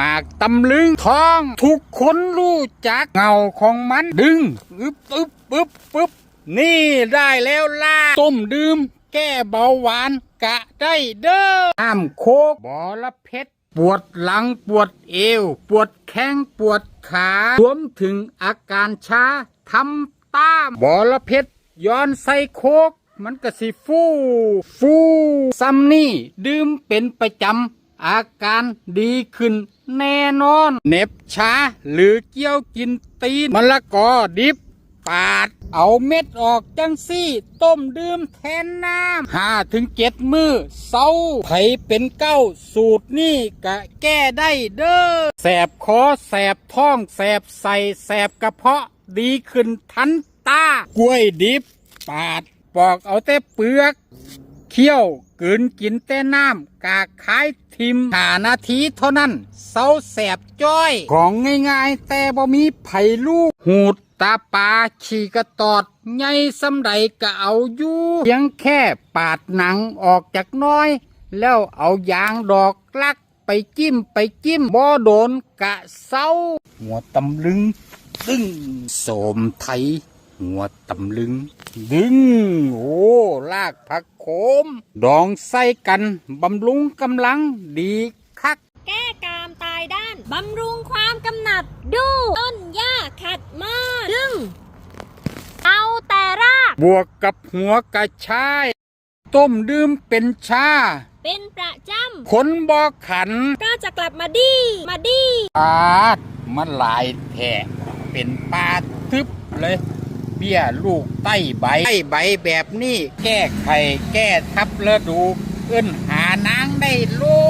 ปากตำลึงทอง ทุกคนรู้จักเงาของมันดึงอึบอึบอึบอึบนี่ได้แล้วล่ะต้มดื่ม แก้เบาหวานกะได้เด้อน้ำโคกบอละเพ็ดปวดหลังปวดเอว ปวดแข้งปวดขารวมถึงอาการชาทำตามบอละเพ็ดย้อนใส่โคก มันก็สิฟู ฟูซัมนี่ ดื่มเป็นประจำ อาการดีขึ้นแน่นอนเน็บชาหรือเกี้ยวกินตีนมะละกอดิบปาด เอาเม็ดออกจังซี่ ต้มดื่มแทนน้ำห้าถึงเจ็ดมือเศร้าไผเป็นเก้าสูตรนี่กะแก้ได้เด้อแสบคอแสบท้อง แสบใส่แสบกระเพาะดีขึ้นทันตากล้วยดิบ ปาด ปอกเอาแต่เปลือก เคี่ยวกืนกินแต่น้ำกากขายทิมหานาทีเท่านั้นเศร้าแสบจ้อย ของง่ายๆ แต่บ่มีไผลูก หูดตาปลาฉีกระตอดใหญ่สำใดก็เอาอยู่เพียงแค่ปาดหนังออกจากน้อย แล้วเอายางดอกลักไปจิ้มไปจิ้มบ่โดนกะเศร้า หัวตำลึงตึงโสมไทย หัวตำลึง ดึง โอ้ลากผักโขม ดองใส่กัน บำรุงกำลังดีคัก แก้กามตายด้าน บำรุงความกำหนัด ดู ต้นหญ้าขัดมอดดึง เอาแต่ราก บวกกับหัวกระชาย ต้มดื่มเป็นชา เป็นประจขนบอกขันำก็จะกลับมาดี มาดีปาดมันหลายแท่เป็นปลาทึบเลย เบี้ยลูกใต้ใบใต้ใบแบบนี้ แก้ไขแก้ทับแล้วดูเอิ้นหานางได้ลูก